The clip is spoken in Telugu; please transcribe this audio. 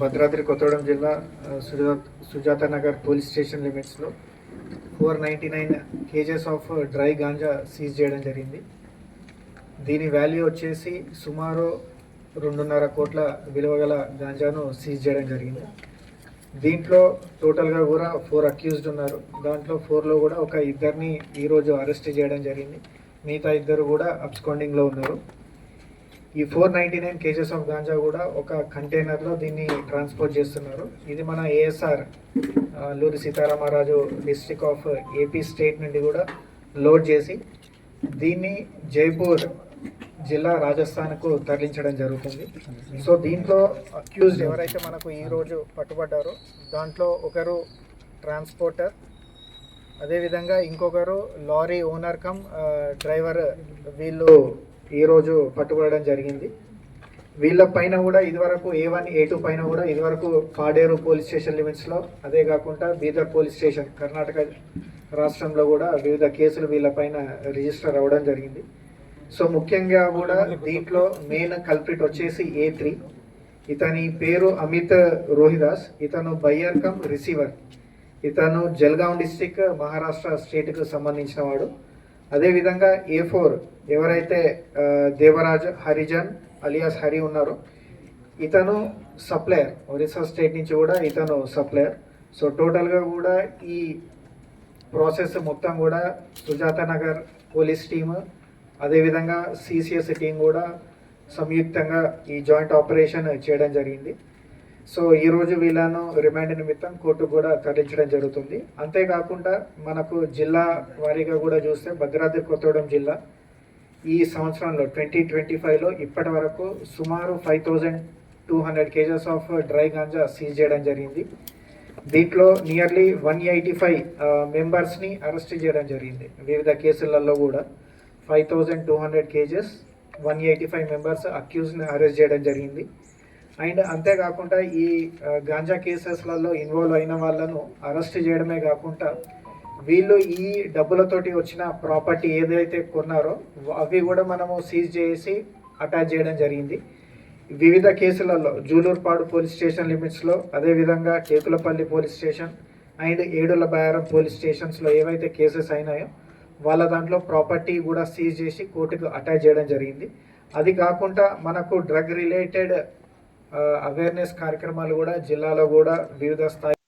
భద్రాద్రి కొత్తగూడెం జిల్లా సుజాత సుజాత నగర్ పోలీస్ స్టేషన్ లిమిట్స్లో four ninety nine KGs of dry ganja seize చేయడం జరిగింది. దీని వాల్యూ వచ్చేసి సుమారు రెండున్నర కోట్ల విలువ గల గాంజాను సీజ్ చేయడం జరిగింది. దీంట్లో టోటల్గా కూడా ఫోర్ అక్యూజ్డ్ ఉన్నారు. దాంట్లో ఫోర్లో కూడా ఒక ఇద్దరిని ఈరోజు అరెస్ట్ చేయడం జరిగింది. మిగతా ఇద్దరు కూడా అబ్స్కాండింగ్లో ఉన్నారు. ఈ four ninety nine KGs of ganja కూడా ఒక కంటైనర్లో దీన్ని ట్రాన్స్పోర్ట్ చేస్తున్నారు. ఇది మన ASR Alluri Sitaramaraju district of AP state నుండి కూడా లోడ్ చేసి దీన్ని జైపూర్ జిల్లా రాజస్థాన్కు తరలించడం జరుగుతుంది. సో దీంట్లో అక్యూజ్డ్ ఎవరైతే మనకు ఈరోజు పట్టుబడ్డారో దాంట్లో ఒకరు ట్రాన్స్పోర్టర్ అదేవిధంగా ఇంకొకరు లారీ ఓనర్ కమ్ డ్రైవర్ వీళ్ళు ఈరోజు పట్టుబడడం జరిగింది. వీళ్ళ పైన కూడా ఇదివరకు ఏ వన్ ఏ టూ పైన కూడా ఇదివరకు పాడేరు పోలీస్ స్టేషన్ లిమిట్స్లో అదే కాకుండా బీదర్ పోలీస్ స్టేషన్ కర్ణాటక రాష్ట్రంలో కూడా వివిధ కేసులు వీళ్ళ పైన రిజిస్టర్ అవ్వడం జరిగింది. సో ముఖ్యంగా కూడా దీంట్లో మెయిన్ కల్ప్రిట్ వచ్చేసి ఏ త్రీ ఇతని పేరు అమిత్ రోహిదాస్ ఇతను బయ్యర్ కమ్ రిసీవర్. ఇతను జల్గాం డిస్టిక్ మహారాష్ట్ర స్టేట్కు సంబంధించిన వాడు. అదేవిధంగా ఏ ఫోర్ ఎవరైతే దేవరాజ్ హరిజన్ అలియాస్ హరి ఉన్నారో ఇతను సప్లయర్ ఒరిస్సా స్టేట్ నుంచి కూడా ఇతను సప్లయర్. సో టోటల్గా కూడా ఈ ప్రాసెస్ మొత్తం కూడా సుజాత నగర్ పోలీస్ టీమ్ అదేవిధంగా సిసిఎస్ టీం కూడా సంయుక్తంగా ఈ జాయింట్ ఆపరేషన్ చేయడం జరిగింది. సో ఈరోజు వీళ్ళను రిమాండ్ నిమిత్తం కోర్టు కూడా తరలించడం జరుగుతుంది. అంతేకాకుండా మనకు జిల్లా వారీగా కూడా చూస్తే భద్రాద్రి కొత్తగూడెం జిల్లా ఈ సంవత్సరంలో ట్వంటీ ట్వంటీ ఫైవ్లో ఇప్పటి వరకు సుమారు five thousand two hundred kgs of dry ganja seize చేయడం జరిగింది. దీంట్లో నియర్లీ వన్ ఎయిటీ ఫైవ్ మెంబర్స్ని అరెస్ట్ చేయడం జరిగింది. వివిధ కేసులలో కూడా five thousand two hundred kgs one eighty five members అక్యూజ్ని arrest చేయడం జరిగింది. అండ్ అంతేకాకుండా ఈ గాంజా కేసెస్లలో ఇన్వాల్వ్ అయిన వాళ్ళను అరెస్ట్ చేయడమే కాకుండా వీళ్ళు ఈ డబ్బులతోటి వచ్చిన ప్రాపర్టీ ఏదైతే కొన్నారో అవి కూడా మనము సీజ్ చేసి అటాచ్ చేయడం జరిగింది. వివిధ కేసులలో జూలూర్పాడు పోలీస్ స్టేషన్ లిమిట్స్లో అదేవిధంగా Kekulapalli police station and Yedula Bayyaram police స్టేషన్స్లో ఏవైతే కేసెస్ అయినాయో వాళ్ళ దాంట్లో ప్రాపర్టీ కూడా సీజ్ చేసి కోర్టుకు అటాచ్ చేయడం జరిగింది. అది కాకుండా మనకు డ్రగ్ రిలేటెడ్ అవేర్నెస్ కార్యక్రమాలు కూడా జిల్లాలో కూడా వివిధ స్థాయి